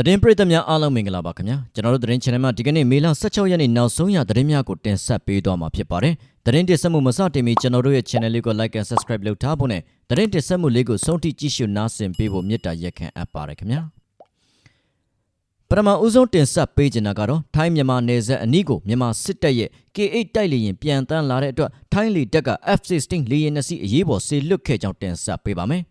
သတင်းပရိသတ်များအားလုံးမင်္ဂလာပါခင်ဗျာကျွန်တော်တို့သတင်း channel မှာဒီကနေ့မေလ16ရက်နေ့နောက်ဆုံးရသတင်းများကိုတင်ဆက်ပေးသွားမှာဖြစ်ပါတယ်သတင်းတင်ဆက်မှုမစတင်မီကျွန်တော်တို့ရဲ့ channel လေးကို like and subscribe လုပ်ထားဖို့နဲ့သတင်းတင်ဆက်မှုလေးကိုဆုံးထိကြည့်ရှုနားဆင်ပေးဖို့မေတ္တာရက်ခံအပ်ပါတယ်ခင်ဗျာပထမဦးဆုံးတင်ဆက်ပေးချင်တာကတော့ထိုင်းမြန်မာနယ်စပ်အနီးကိုမြန်မာစစ်တပ်ရဲ့ K8 တိုက်လေယာဉ်ပြန်တန်းလာတဲ့အတွက်ထိုင်းလေတပ်က F16 လေယာဉ်နှစ်စီးအရေးပေါ်ဆေလွတ်ခဲ့ကြောင်းတင်ဆက်ပေးပါမယ်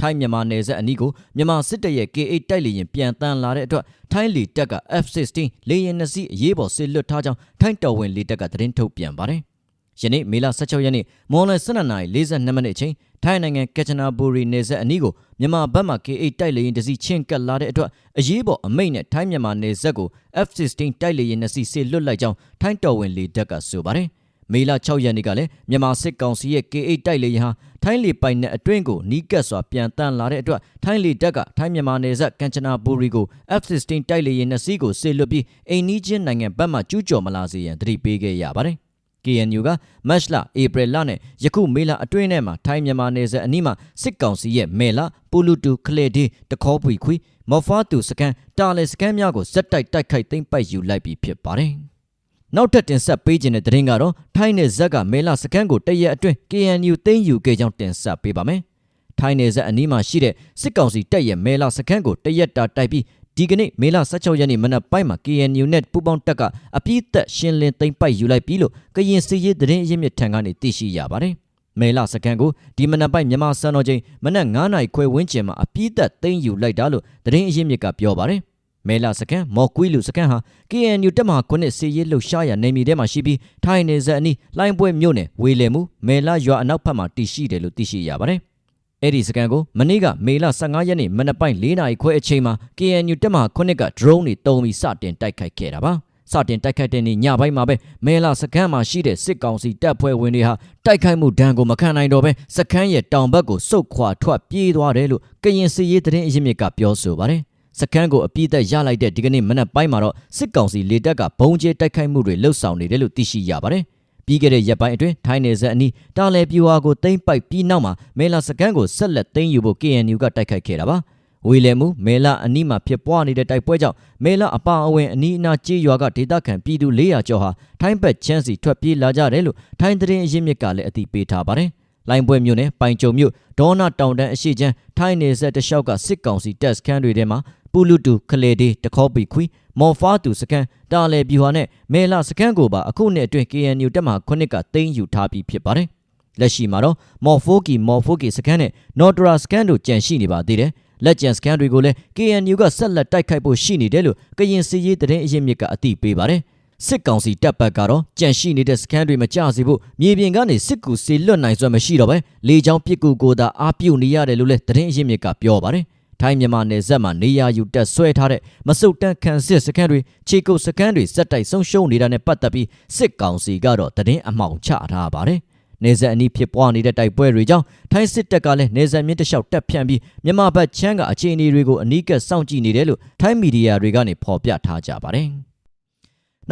ထိုင်းမြန်မာနယ်စပ်အနီးကိုမြန်မာစစ်တပ်ရဲ့ K8 တိုက်လေယာဉ်ပြန်တန်းလာတဲ့အတွက်ထိုင်းလေတပ်က F16 လေယာဉ်နှစ်စီးအရေးပေါ်ဆေလွတ်ထားကြောင်းထိုင်းတော်ဝင်လေတပ်ကသတင်းထုတ်ပြန်ပါတယ်။ယနေ့မေလ16ရက်နေ့မွန်လယ်12:42မိနစ်အချိန်ထိုင်းနိုင်ငံကက်ချနာဘူရီနယ်စပ်အနီးကိုမြန်မာဘက်မှ K8 တိုက်လေယာဉ်တစ်စီးချင်းကပ်လာတဲ့အတွက်အရေးပေါ်အမိန့်နဲ့ထိုင်းမြန်မာနယ်စပ်ကို F16 တိုက်လေယာဉ်နှစ်စီးဆေလွတ်လိုက်ကြောင်းထိုင်းတော်ဝင်လေတပ်ကဆိုပါတယ်။ မေလ6ရက်နေ့ကလည်းမြန်မာစစ်ကောင်စီရဲ့ K8 တိုက်လေယာဉ်ဟာထိုင်းလေပိုင်နယ်အတွင်းကိုနီးကပ်စွာပြန်တန်းလာတဲ့အတွက်ထိုင်းလေတပ်ကထိုင်းမြန်မာနယ်စပ်ကန်ချနာဘူရီကို F16 တိုက်လေယာဉ်နှစ်စီးကိုဆေလွတ်ပြီးအိမ်နီးချင်းနိုင်ငံဘက်မှကျူးကျော်မလာစေရန်တတိပေးခဲ့ရပါတယ်။ KNU ကမတ်လဧပြီလနဲ့ယခုမေလအတွင်းထဲမှာထိုင်းမြန်မာနယ်စပ်အနီးမှာစစ်ကောင်စီရဲ့မဲလာပူလူတူခလေဒီတခေါပွေခွီမော်ဖာတူစကန်တာလီစကန်များကိုဇက်တိုက်တိုက်ခိုက်သိမ်းပိုက်ယူလိုက်ပြီးဖြစ်ပါတယ်။ နောက်ထပ်တင်ဆက်ပေးခြင်းတဲ့သတင်းကတော့ထိုင်းနယ်ဇက်ကမဲလာစကန်ကိုတရက်အတွင်း KNU သိမ်းယူခဲ့ကြောင်းတင်ဆက်ပေးပါမယ်။ထိုင်းနယ်ဇက်အနီးမှာရှိတဲ့စစ်ကောင်စီတပ်ရဲ့မဲလာစကန်ကိုတရက်တာတိုက်ပြီးဒီကနေ့မေလ16ရက်နေ့မနက်ပိုင်းမှာ KNU နဲ့ပူးပေါင်းတပ်ကအပြည့်သက်ရှင်းလင်းသိမ်းပိုက်ယူလိုက်ပြီလို့ကရင်စစ်ရေးသတင်းအရင်းမြစ်ထံကနေသိရှိရပါတယ်။မေလစကန်ကိုဒီမနက်ပိုင်းမြန်မာစံတော်ချိန်မနက်9နာရီခွဲဝန်းကျင်မှာအပြည့်သက်သိမ်းယူလိုက်တာလို့သတင်းအရင်းမြစ်ကပြောပါတယ်။ မဲလာစကန်မော်ကွီလူစကန်ဟာ KNU တက်မဟာခုနှစ်စီရေးလှုပ်ရှားရနေမြေထဲမှာရှိပြီးထိုင်းနေဆက်အနီးလိုင်းပွဲမြို့နယ်ဝေလည်မှုမဲလာရွာအနောက်ဘက်မှာတည်ရှိတယ်လို့သိရှိရပါတယ်။အဲ့ဒီစကန်ကိုမနေ့ကမေလ15ရက်နေ့မနက်ပိုင်း၄နာရီခွဲအချိန်မှာ KNU တက်မှခုနှစ်က drone တွေတုံးပြီးစတင်တိုက်ခိုက်ခဲ့တာပါစတင်တိုက်ခိုက်တဲ့နေ့ညပိုင်းမှာပဲမဲလာစကန်မှာရှိတဲ့စစ်ကောင်စီတပ်ဖွဲ့ဝင်တွေဟာတိုက်ခိုက်မှုဒဏ်ကိုမခံနိုင်တော့ဘဲစခန်းရဲ့တောင်ဘက်ကိုစုတ်ခွာထွက်ပြေးသွားတယ်လို့ကရင်စစ်ရေးသတင်းအရင်းမြစ်ကပြောဆိုပါတယ် စခန်းကိုအပြည့်သက်ရလိုက်တဲ့ဒီကနေ့မနက်ပိုင်းမှာတော့စစ်ကောင်စီလေတပ်ကဘုံကျဲတိုက်ခိုက်မှုတွေလှုပ်ဆောင်နေတယ်လို့သိရှိရပါတယ်။ပြီးခဲ့တဲ့ရက်ပိုင်းအတွင်းထိုင်းနယ်စပ်အနီးတာလယ်ပြူဟာကိုသိမ်းပိုက်ပြီးနောက်မှာမဲလာစကန်ကိုဆက်လက်သိမ်းယူဖို့ KNU ကတိုက်ခိုက်ခဲ့တာပါဝေလည်မှုမဲလာအနီးမှာဖြစ်ပွားနေတဲ့တိုက်ပွဲကြောင့်မဲလာအပါအဝင်အနီးအနားကြေးရွာကဒေသခံပြည်သူ400ကျော်ဟာထိုင်းဘက်ချမ်းစီထွက်ပြေးလာကြတယ်လို့ထိုင်းသတင်းအရင်းမြစ်ကလည်းအသိပေးထားပါတယ်လိုင်းပွဲမြို့နယ်ပိုင်ကြုံမြို့ဒေါနာတောင်တန်းအရှိချမ်းထိုင်းနယ်စပ်တလျှောက်ကစစ်ကောင်စီတပ်စခန်းတွေထဲမှာ ပူလူတူခလေဒီတခေါပီခွီမော်ဖာတူစကန်တာလယ်ပြူဟာနဲ့မဲလာစကန်ကိုပါအခုနှစ်အတွင်း KNU တက်မှခုနှစ်ကသိမ်းယူထားပြီးဖြစ်ပါတယ်။လက်ရှိမှာတော့မော်ဖိုကီမော်ဖိုကီစကန်နဲ့နော်ဒရာစကန်တို့ကြန့်ရှိနေပါသေးတယ်။လက်ကျန်စကန်တွေကိုလည်း KNU ကဆက်လက်တိုက်ခိုက်ဖို့ရှိနေတယ်လို့ကရင်စီရေးသတင်းအရင်းမြစ်ကအသိပေးပါတယ်။စစ်ကောင်စီတပ်ဘက်ကတော့ကြန့်ရှိနေတဲ့စကန်တွေမကြစေဖို့မြေပြင်ကနေစစ်ကူစေလွတ်နိုင်စွမ်းမရှိတော့ပဲလေကြောင်းပစ်ကူကိုသာအားပြုတ်နေရတယ်လို့လည်းသတင်းအရင်းမြစ်ကပြောပါတယ်။ ထိုင်းမြန်မာနယ်စပ်မှာနေရာယူတက်ဆွဲထားတဲ့မစုတ်တန်းခံစစ်စခန်းတွေခြေကုပ်စခန်းတွေစက်တိုက်ဆုံးရှုံးနေတာနဲ့ပတ်သက်ပြီးစစ်ကောင်စီကတော့တည်င်းအမှောင်ချထားပါတယ်။နေဆက်အနီးဖြစ်ပွားနေတဲ့တိုက်ပွဲတွေကြောင့်ထိုင်းစစ်တပ်ကလည်းနေဆက်မြင့်တလျှောက်တက်ဖြန့်ပြီးမြန်မာဘက်ချမ်းကအခြေအနေတွေကိုအနီးကပ်စောင့်ကြည့်နေတယ်လို့ထိုင်းမီဒီယာတွေကနေဖော်ပြထားကြပါတယ်။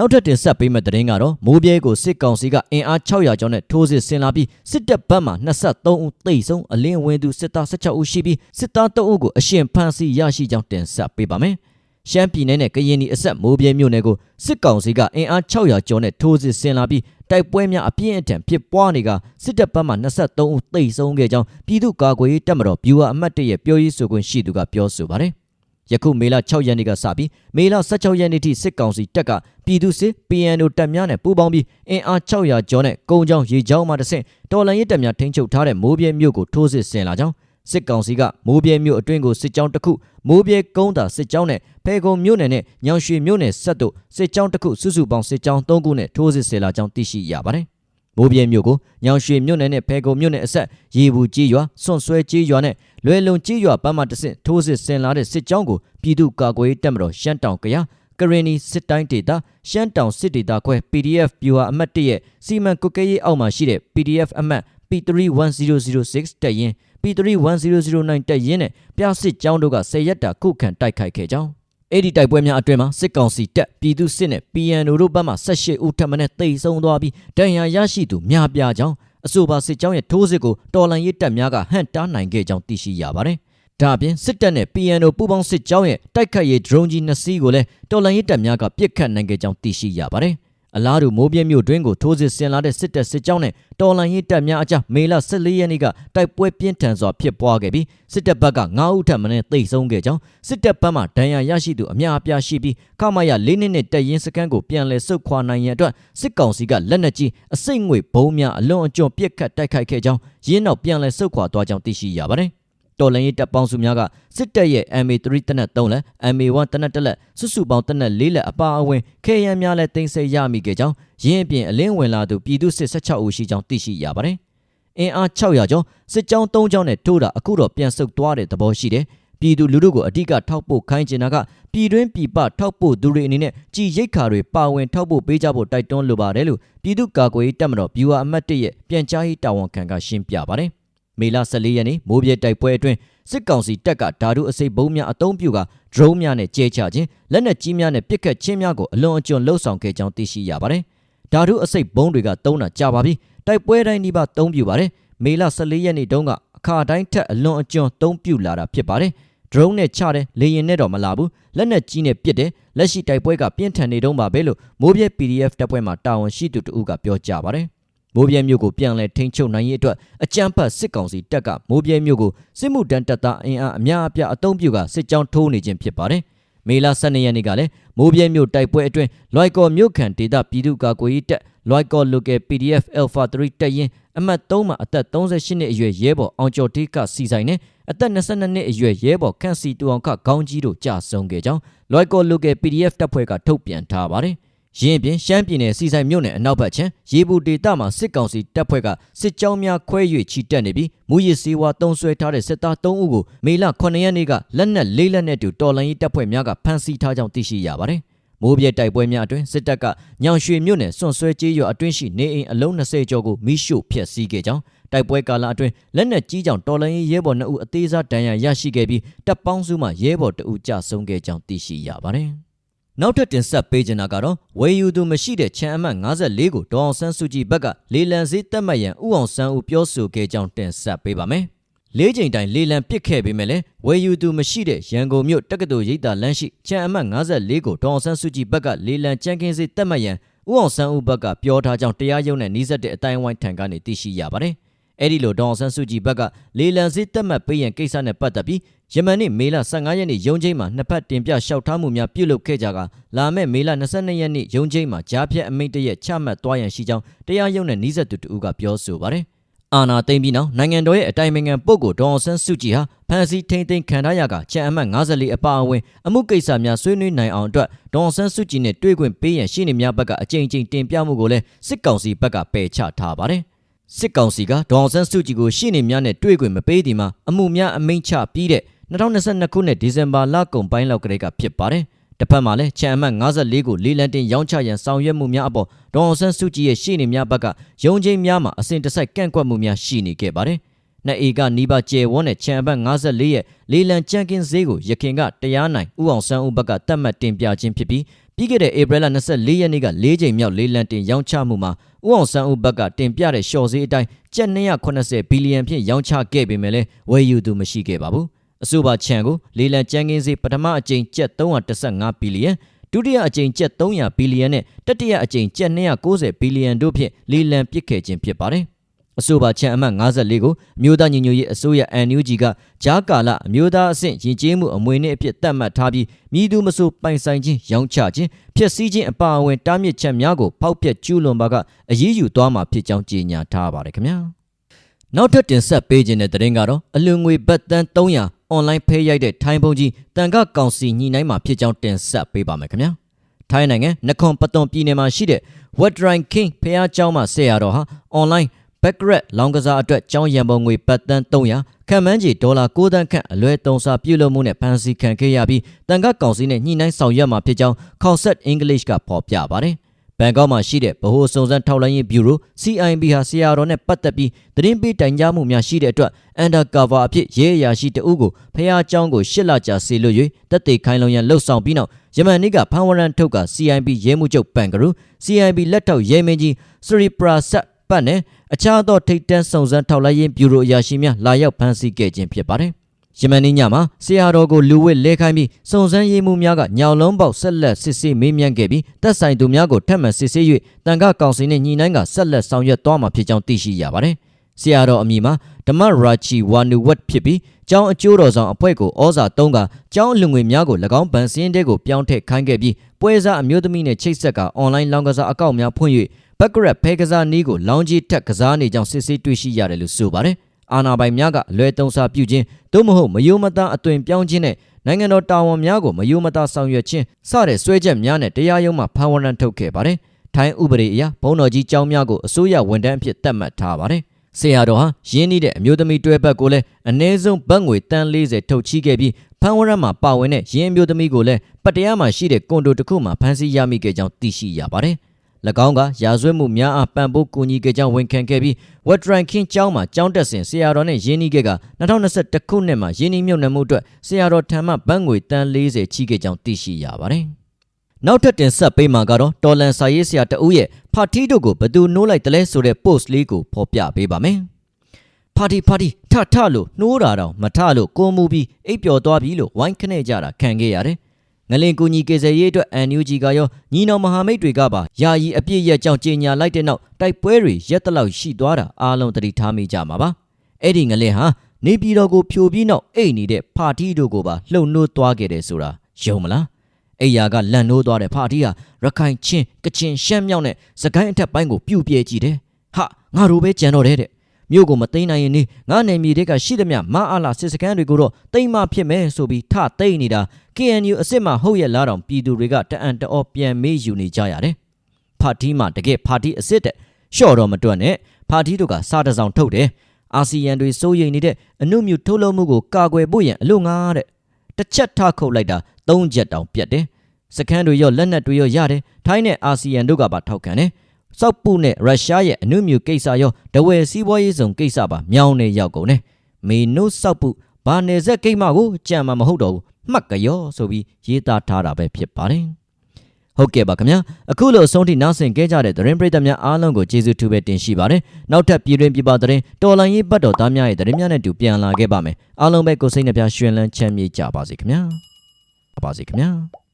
နောက်ထပ်တင်ဆက်ပေးမယ့်သတင်းကတော့မိုးပြဲကိုစစ်ကောင်စီကအင်အား600ကျော်နဲ့ထိုးစစ်ဆင်လာပြီးစစ်တပ်ဘက်မှ23ဦးသေဆုံးအလင်းဝင်သူစစ်သား16ဦးရှိပြီးစစ်သား3ဦးကိုအရှင်ဖမ်းဆီးရရှိကြောင်းတင်ဆက်ပေးပါမယ်။ရှမ်းပြည်နယ်နဲ့ကရင်ပြည်အဆက်မိုးပြဲမြို့နယ်ကိုစစ်ကောင်စီကအင်အား600ကျော်နဲ့ထိုးစစ်ဆင်လာပြီးတိုက်ပွဲများအပြင်းအထန်ဖြစ်ပွားနေကစစ်တပ်ဘက်မှ23ဦးသေဆုံးခဲ့ကြောင်းပြည်သူ့ကာကွယ်ရေးတပ်မတော်ဗျူဟာအမှတ်တရဲ့ပြောရေးဆိုခွင့်ရှိသူကပြောဆိုပါတယ်။ ယခုမေလ6ရက်နေ့ကစပြီးမေလ16ရက်နေ့ထိစစ်ကောင်စီတပ်ကပြည်သူစစ် PNO တပ်များနဲ့ပူးပေါင်းပြီးအင်အား600ကျော်နဲ့ကုန်းချောင်းရေချောင်းမှတဆင့်တော်လန်ရေးတပ်များထိန်းချုပ်ထားတဲ့မိုးပြဲမြို့ကိုထိုးစစ်ဆင်လာကြောင်းစစ်ကောင်စီကမိုးပြဲမြို့အတွင်းကိုစစ်ကြောင်းတစ်ခုမိုးပြဲကုန်းတာစစ်ကြောင်းနဲ့ဖဲကုံမြို့နယ်နဲ့ညောင်ရွှေမြို့နယ်ဆက်တို့စစ်ကြောင်းတစ်ခုစုစုပေါင်းစစ်ကြောင်း3ခုနဲ့ထိုးစစ်ဆင်လာကြောင်းသိရှိရပါတယ် မိုးပြဲမြို့ကိုညောင်ရွှေမြို့နယ်နဲ့ဖဲကုံမြို့နယ်အဆက်ရေဘူးကြီးရွာစွန့်ဆွဲကြီးရွာနဲ့လွယ်လုံကြီးရွာပန်းမတဆင့်ထိုးစစ်ဆင်လာတဲ့စစ်ကြောင်းကိုပြည်သူ့ကာကွယ်ရေးတပ်မတော်ရှမ်းတောင်ကရကရင်နီစစ်တိုင်းဒေသရှမ်းတောင်စစ်ဒေသခွဲ PDF ဗျူဟာအမှတ်၁ရဲ့စီမံကုတ်ကဲရေးအောက်မှာရှိတဲ့ PDF အမှတ် P31006 တက်ရင် P31009 တက်ရင်နဲ့ပြစစ်ကြောင်းတို့က10ရက်တာခုခံတိုက်ခိုက်ခဲ့ကြောင်း အဲ့ဒီတိုက်ပွဲများအတွင်းမှာစစ်ကောင်စီတပ်ပြည်သူစစ်နဲ့ PNO တို့ဘက်မှ18ဦးထပ်မံတိတ်ဆုံးသွားပြီးဒဏ်ရာရရှိသူများပြားကြောင်းအဆိုပါစစ်ကြောင်းရဲ့ထိုးစစ်ကိုတော်လန်ရေးတပ်များကဟန့်တားနိုင်ခဲ့ကြောင်းသိရှိရပါတယ်။ဒါအပြင်စစ်တပ်နဲ့ PNO ပူးပေါင်းစစ်ကြောင်းရဲ့တိုက်ခတ်ရေး drone ကြီးနှစ်စီးကိုလည်းတော်လှန်ရေးတပ်များကပစ်ခတ်နိုင်ခဲ့ကြောင်းသိရှိရပါတယ်။ အလားတူမိုးပြင်းမြို့တွင်းကိုထိုးစစ်ဆင်လာတဲ့စစ်တပ်စစ်ကြောင်းနဲ့တော်လှန်ရေးတပ်များအကြားမေလ14ရက်နေ့ကတိုက်ပွဲပြင်းထန်စွာဖြစ်ပွားခဲ့ပြီးစစ်တပ်ဘက်က9ဦးထပ်မံသိမ်းဆုံးခဲ့ကြောင်းစစ်တပ်ဘက်မှဒဏ်ရာရရှိသူအများအပြားရှိပြီးခမာရ၄နှစ်နဲ့တပ်ရင်းစခန်းကိုပြန်လည်ဆုတ်ခွာနိုင်ရန်အတွက်စစ်ကောင်စီကလက်နက်ကြီးအစိတ်ငွေဘုံများအလွန်အကျွံပစ်ခတ်တိုက်ခိုက်ခဲ့ကြောင်းရင်းနောက်ပြန်လည်ဆုတ်ခွာသွားကြောင်းသိရှိရပါတယ်။ တော်လန်ရေးတပ်ပေါင်းစုများကစစ်တပ်ရဲ့ MA3 တနက်3လက် MA1 တနက်1လက်စုစုပေါင်းတနက်4လက်အပါအဝင်ခေရန်များလည်းတင်ဆက်ရမိခဲ့ကြောင်းရင်းအပြင်အလင်းဝင်လာသူပြည်သူစစ်16ဦးရှိကြောင်းသိရှိရပါတယ်။အင်အား600ကျော်စစ်ကြောင်း3ကြောင်းနဲ့ထိုးတာအခုတော့ပြန်ဆုတ်သွားတဲ့သဘောရှိတယ်။ပြည်သူလူထုကိုအဓိကထောက်ပို့ခိုင်းချင်တာကပြည်တွင်းပြည်ပထောက်ပို့သူတွေအနေနဲ့ကြည်ရိတ်ခါတွေပါဝင်ထောက်ပို့ပေးကြဖို့တိုက်တွန်းလိုပါတယ်လို့ပြည်သူ့ကာကွယ်ရေးတပ်မတော် BUA အမတ်1ရဲ့ပြန်ကြားရေးတာဝန်ခံကရှင်းပြပါတယ်။ မေလ14ရက်နေ့မိုးပြဲတိုက်ပွဲအတွင်းစစ်ကောင်စီတပ်ကဓာတုအစိပ်ဘုံများအုံပြုက drone များနဲ့ကျဲချခြင်းလက်နက်ကြီးများနဲ့ပစ်ခတ်ခြင်းများကိုအလွန်အကျွံလှုပ်ဆောင်ခဲ့ကြောင်းသိရှိရပါတယ်။ဓာတုအစိပ်ဘုံတွေကတုံးတာကြာပါပြီ။တိုက်ပွဲတိုင်းဒီပါတုံးပြပါတယ်။မေလ14ရက်နေ့တုန်းကအခါတိုင်းထက်အလွန်အကျွံတုံးပြလာတာဖြစ်ပါတယ်။ drone နဲ့ချတယ်လေရင်နဲ့တော့မလာဘူးလက်နက်ကြီးနဲ့ပစ်တယ်လက်ရှိတိုက်ပွဲကပြင်းထန်နေတုန်းပါပဲလို့မိုးပြဲ PDF တပ်ဖွဲ့မှတာဝန်ရှိသူတဦးကပြောကြားပါတယ်။ မိုးပြဲမြို့ကိုပြန်လည်ထိန်းချုပ်နိုင်ရေးအတွက်အကြမ်းဖက်စစ်ကောင်စီတပ်ကမိုးပြဲမြို့ကိုစစ်မှုတန်းတပ်သားအင်အားအများအပြားအုံပြုကစစ်ကြောင်းထိုးနေခြင်းဖြစ်ပါတယ်။မေလ12ရက်နေ့ကလည်းမိုးပြဲမြို့တိုက်ပွဲအတွင်းလွိုက်ကော်မြို့ခံဒေသပြည်သူ့ကာကွယ်ရေးတပ်လွိုက်ကော် local PDF Alpha 3တပ်ရင်းအမှတ်3မှာအသက်38နှစ်အရွယ်ရဲဘော်အောင်ကျော်တေးကစီဆိုင်နဲ့အသက်22နှစ်အရွယ်ရဲဘော်ခန့်စီတူအောင်ခခေါင်းကြီးတို့ကြာဆုံးခဲ့ကြောင်းလွိုက်ကော် local PDF တပ်ဖွဲ့ကထုတ်ပြန်ထားပါတယ်။ ရင်းပြင်ရှမ်းပြည်နယ်စီဆိုင်မြို့နယ်အနောက်ဘက်ခြမ်းရေဘူးဒေသမှာစစ်ကောင်စီတပ်ဖွဲ့ကစစ်ကြောင်းများခွဲ၍ချီတက်နေပြီးမူရစ်စေဝါတုံးဆွဲထားတဲ့စစ်သား3ဦးကိုမေလ9ရက်နေ့ကလက်နက်လေးလက်နဲ့တူတော်လန်ရေးတပ်ဖွဲ့များကဖမ်းဆီးထားကြောင်းသိရှိရပါတယ်။မိုးပြဲတိုက်ပွဲများအတွင်းစစ်တပ်ကညောင်ရွှေမြို့နယ်စွန့်ဆွဲကြေးရွာအတွင်းရှိနေအိမ်အလုံး20ကျော်ကိုမိရှို့ဖျက်ဆီးခဲ့ကြောင်းတိုက်ပွဲကာလအတွင်းလက်နက်ကြီးကြောင့်တော်လန်ရေးရဲဘော်2ဦးအသေးစားဒဏ်ရာရရှိခဲ့ပြီးတပ်ပေါင်းစုမှရဲဘော်2ဦးကြာဆုံးခဲ့ကြောင်းသိရှိရပါတယ်။ နောက်ထပ်တင်ဆက်ပေးချင်တာကတော့ဝယ်ယူသူမရှိတဲ့ချန်အမှတ်54ကိုဒေါအောင်ဆန်းစုကြည်ဘက်ကလေလံစည်းတက်မှတ်ရန်ဥအောင်ဆန်းဦးပြောဆိုခဲ့ကြောင်းတင်ဆက်ပေးပါမယ်။လေးချိန်တိုင်လေလံပစ်ခဲ့ပေမဲ့လည်းဝယ်ယူသူမရှိတဲ့ရန်ကုန်မြို့တက္ကသိုလ်ရိပ်သာလမ်းရှိချန်အမှတ်54ကိုဒေါအောင်ဆန်းစုကြည်ဘက်ကလေလံကြမ်းကင်းစည်းတက်မှတ်ရန်ဥအောင်ဆန်းဦးဘက်ကပြောထားကြောင်းတရားရုံးနဲ့နှီးစပ်တဲ့အတိုင်းဝိုင်းထံကနေသိရှိရပါတယ်။ အဲ့ဒီလိုဒေါအောင်ဆန်းစုကြည်ဘက်ကလေလံစည်းတက်မှတ်ပေးရန်ကိစ္စနဲ့ပတ်သက်ပြီးယမန်နေ့မေလ15ရက်နေ့ရုံးချိန်မှာနှစ်ဖက်တင်ပြလျှောက်ထားမှုများပြုလုပ်ခဲ့ကြကလာမယ့်မေလ22ရက်နေ့ရုံးချိန်မှာကြားဖြတ်အမိန့်တရက်ချမှတ်သွားရန်ရှိကြောင်းတရားရုံးနဲ့နှီးဆက်သူတူကပြောဆိုပါတယ်။အာနာသိမ့်ပြီးနောက်နိုင်ငံတော်ရဲ့အတိုင်ပင်ခံပုဂ္ဂိုလ်ဒေါအောင်ဆန်းစုကြည်ဟာဖန်စီထိန်သိမ်းခံထားရကချန်အမှတ်54အပါအဝင်အမှုကိစ္စများဆွေးနွေးနိုင်အောင်အတွက်ဒေါအောင်ဆန်းစုကြည်နဲ့တွေ့ခွင့်ပေးရန်ရှင်းနေများဘက်ကအကြိမ်ကြိမ်တင်ပြမှုကိုလည်းစစ်ကောင်စီဘက်ကပယ်ချထားပါတယ်။ စစ်ကောင်စီကဒေါအောင်ဆန်းစုကြည်ကိုရှေ့နေများနဲ့တွေ့ခွင့်မပေးဒီမှာအမှုများအမိန့်ချပြီးတဲ့2022ခုနှစ်ဒီဇင်ဘာလကုန်ပိုင်းလောက်ကလေးကဖြစ်ပါတယ်။တစ်ဖက်မှာလည်းချန်အမှတ်54ကိုလေးလံတင်ရောင်းချရန်ဆောင်ရွက်မှုများအပေါ်ဒေါအောင်ဆန်းစုကြည်ရဲ့ရှေ့နေများဘက်ကရုံးချင်းများမှာအစဉ်တစိုက်ကန့်ကွက်မှုများရှိနေခဲ့ပါတယ်။နှစ်အေကနီးပါးကျယ်ဝန်းတဲ့ချန်အမှတ်54ရဲ့လေးလံကြံကင်းဈေးကိုရခင်ကတရားနိုင်ဥအောင်ဆန်းဦးဘက်ကတတ်မှတ်တင်ပြခြင်းဖြစ်ပြီး ပြီးခဲ့တဲ့ဧပြီလ24ရက်နေ့က၄ချိန်မြောက်လေးလံတင်ရောင်းချမှုမှာဦးအောင်ဆန်းဦးဘက်ကတင်ပြတဲ့လျှော်ဈေးအတိုင်းကျပ်280ဘီလီယံဖြင့်ရောင်းချခဲ့ပေမဲ့လည်းဝယ်ယူသူမရှိခဲ့ပါဘူးအဆိုပါခြံကိုလေးလံကျန်းကင်းဈေးပထမအကြိမ်ကျပ်315ဘီလီယံဒုတိယအကြိမ်ကျပ်300ဘီလီယံနဲ့တတိယအကြိမ်ကျပ်290ဘီလီယံတို့ဖြင့်လေးလံပစ်ခဲ့ခြင်းဖြစ်ပါတယ်။ အဆိုပါချန်အမှတ်54ကိုအမျိုးသားညီညွတ်ရေးအစိုးရ NUG ကဂျားကာလအမျိုးသားအဆင့်ယဉ်ကျေးမှုအမွေနှင့်အဖြစ်သတ်မှတ်ထားပြီးမြည်သူမဆိုပိုင်ဆိုင်ခြင်းရောင်းချခြင်းဖျက်ဆီးခြင်းအပါအဝင်တားမြစ်ချက်များကိုဖောက်ဖျက်ကျူးလွန်ပါကအရေးယူသွားမှာဖြစ်ကြောင်းကြေညာထားပါတယ်ခင်ဗျာနောက်ထပ်တင်ဆက်ပေးခြင်းတဲ့သတင်းကတော့အလွန်ငွေဘတ်တန်း300အွန်လိုင်းဖဲရိုက်တဲ့ထိုင်းပုံကြီးတန်ခကောင်စီညှိနှိုင်းမှာဖြစ်ကြောင်းတင်ဆက်ပေးပါမယ်ခင်ဗျာထိုင်းနိုင်ငံနခွန်ပတွန်ပြည်နယ်မှာရှိတဲ့ Wat Dry King ဖះเจ้าမှာဆရာတော်ဟာအွန်လိုင်း ဘက်ကရက်လောင်ကစားအတွက်ကျောင်းရန်ပုံငွေပတ်တန်း300ခန့်မှန်းကြီးဒေါ်လာ9သန်းခန့်အလွဲသုံးစားပြုလုပ်မှုနဲ့ဖန်စီခံခဲ့ရပြီးတန်ခတ်ကောင်စီနဲ့ညှိနှိုင်းဆောင်ရွက်မှာဖြစ်ကြောင်း Concept English ကဖော်ပြပါတယ်။ဘန်ကောက်မှာရှိတဲ့ဗဟိုစုံစမ်းထောက်လှမ်းရေးဘျူရို CIB ဟာဆရာတော်နဲ့ပတ်သက်ပြီးသတင်းပေးတိုင်ကြားမှုများရှိတဲ့အတွက် undercover အဖြစ်ရဲအရာရှိတဦးကိုဖះเจ้าကိုရှစ်လကြာဆေလွတ်၍တက်တေခိုင်လုံရန်လှုပ်ဆောင်ပြီးနောက်ယမန်နေ့ကဖန်ဝရန်ထုတ်က CIB ရဲမှုချုပ်ပန်ကရူ CIB လက်ထောက်ရဲမင်းကြီးစရီပရာဆတ်ပတ်နဲ့ အခြားသောထိတ်တန့်စုံစမ်းထောက်လှမ်းရေးဘျူရိုအရာရှိများလာရောက်ဖမ်းဆီးခဲ့ခြင်းဖြစ်ပါတယ်။ယမန်နေ့ညမှာဆရာတော်ကိုလူဝစ်လဲခိုင်းပြီးစုံစမ်းရေးမှုများကညောင်လုံးပေါက်ဆက်လက်စစ်ဆေးမေးမြန်းခဲ့ပြီးတပ်ဆိုင်သူများကိုထပ်မံစစ်ဆေး၍တန်ခါကောင်စီနှင့်ညီနှိုင်းကဆက်လက်ဆောင်ရွက်သွားမှာဖြစ်ကြောင်းသိရှိရပါတယ်။ ဆရာတော်အမည်မှာဓမ္မရာချီဝါနုဝတ်ဖြစ်ပြီးကျောင်းအကျိုးတော်ဆောင်အဖွဲ့ကိုဩဇာတုံးကကျောင်းလူငွေများကို၎င်းဗန်စင်းတဲကိုပြောင်းထည့်ခိုင်းခဲ့ပြီးပွဲစားအမျိုးသမီးနဲ့ချိတ်ဆက်က online လောင်းကစားအကောင့်များဖွင့်၍ဘက်ကရက်ဖဲကစားနည်းကိုလောင်းကြီးထက်ကစားနေကြောင်းစစ်ဆေးတွေ့ရှိရတယ်လို့ဆိုပါတယ်။အာနာပိုင်များကအလွဲသုံးစားပြုခြင်းသို့မဟုတ်မယိုးမသားအသွင်ပြောင်းခြင်းနဲ့နိုင်ငံတော်တာဝန်များကိုမယိုးမသားဆောင်ရွက်ခြင်းစတဲ့စွဲချက်များနဲ့တရားရုံးမှဖမ်းဝရမ်းထုတ်ခဲ့ပါတယ်။ထိုင်းဥပဒေအရဘုံတော်ကြီးကျောင်းများကိုအစိုးရဝန်ထမ်းအဖြစ်သတ်မှတ်ထားပါတယ်။ ဆရာတော်ဟာရင်းနှီးတဲ့အမျိုးသမီးတွဲဘက်ကိုလည်းအ ਨੇ ဆုံးဘတ်ငွေတန်း40ထုတ်ချီးခဲ့ပြီးဖမ်းဝရမ်းမှာပါဝင်တဲ့ရင်းအမျိုးသမီးကိုလည်းပတ္တရားမှာရှိတဲ့ကွန်ဒိုတစ်ခုမှာဖမ်းဆီးရမိခဲ့ကြောင်းသိရှိရပါတယ်။၎င်းကရာဇဝတ်မှုများအားပံ့ပိုးကူညီခဲ့ကြောင်းဝန်ခံခဲ့ပြီးဝက်ထရန်ခင်းကျောင်းမှာကျောင်းတက်စဉ်ဆရာတော်နဲ့ယင်းနီးခဲ့က2021ခုနှစ်မှာယင်းနီးမြုပ်နှံမှုအတွက်ဆရာတော်ထံမှဘတ်ငွေတန်း40ချီးခဲ့ကြောင်းသိရှိရပါတယ်။ နောက်ထပ်တင်ဆက်ပေးမှာကတော့တော်လန်စာရေးဆရာတဦးရဲ့ဖာတီတို့ကိုဘယ်သူနှိုးလိုက်တယ်လဲဆိုတဲ့ post လေးကိုဖော်ပြပေးပါမယ်။ပါတီပါတီထထလို့နှိုးတာတော့မထလို့ကိုမူပြီးအိပ်ပျော်သွားပြီလို့ဝိုင်းခနဲ့ကြတာခံခဲ့ရတယ်။ငလင်ကူညီကေစယ်ရေးအတွက် NUG ကရောညီနောင်မဟာမိတ်တွေကပါယာယီအပြည့်ရက်ကြောင့်ကြေညာလိုက်တဲ့နောက်တိုက်ပွဲတွေရက်တလောက်ရှိသွားတာအားလုံးသတိထားမိကြမှာပါ။အဲ့ဒီငလင်ဟာနေပြည်တော်ကိုဖြိုပြီးနောက်အိတ်နေတဲ့ဖာတီတို့ကိုပါလှုံ့နှိုးသွားခဲ့တယ်ဆိုတာယုံမလား။ အိယာကလန်နိုးသွားတဲ့ဖာတီဟာရခိုင်ချင်းကချင်ရှမ်းမြောက်နဲ့စကိုင်းအထက်ပိုင်းကိုပြူပြဲကြည့်တယ်။ဟာငါတို့ပဲကြံတော့တယ်တဲ့။မြို့ကိုမသိမ်းနိုင်ရင်နေငါနယ်မြေတွေကရှိသမျှမအားလာစစ်စခန်းတွေကိုတော့တိမ်မဖြစ်မယ်ဆိုပြီးထသိမ်းနေတာ KNU အစ်စ်မှဟုတ်ရဲ့လားတောင်ပြည်သူတွေကတအံ့တအောပြန်မေးယူနေကြရတယ်။ဖာတီမှာတကယ်ဖာတီအစ်စ်တဲ့ရှော့တော့မတွက်နဲ့ဖာတီတို့ကစားတစောင်ထုတ်တယ်။အာဆီယံတွေစိုးရိမ်နေတဲ့အနုမြူထုတ်လုပ်မှုကိုကာကွယ်ဖို့ရန်အလို့ငါတဲ့တစ်ချက်ထခုတ်လိုက်တာ ၃ချက်တောင်ပြတ်တယ်။စခန်းတွေရောလက်နက်တွေရောရတယ်။ထိုင်းနဲ့အာဆီယံတို့ကပါထောက်ခံတယ်။စောက်ပုနဲ့ရုရှားရဲ့အနုမြူကိစ္စရောတဝယ်စီးပွားရေးဆောင်ကိစ္စပါမြောင်းနေရောက်ကုန်တယ်။မေနုစောက်ပုဘာနေဆက်ကိမကိုကြံမှာမဟုတ်တော့ဘူးမှတ်ကြရောဆိုပြီးရေးသားထားတာပဲဖြစ်ပါတယ်။ဟုတ်ကဲ့ပါခင်ဗျာအခုလိုအဆုံးထိနားဆင်ခဲ့ကြတဲ့သတင်းပရိသတ်များအားလုံးကိုကျေးဇူးထူးပဲတင်ရှိပါတယ်။နောက်ထပ်ပြည်တွင်ပြည်ပသတင်းတော်လိုင်းရေးပတ်တော်သားများရဲ့သတင်းများနဲ့အတူပြန်လာခဲ့ပါမယ်။အားလုံးပဲကိုယ်စိတ်နှပြရွှင်လန်းချမ်းမြေ့ကြပါစေခင်ဗျာ။ပါ ပါစေခင်ဗျာ။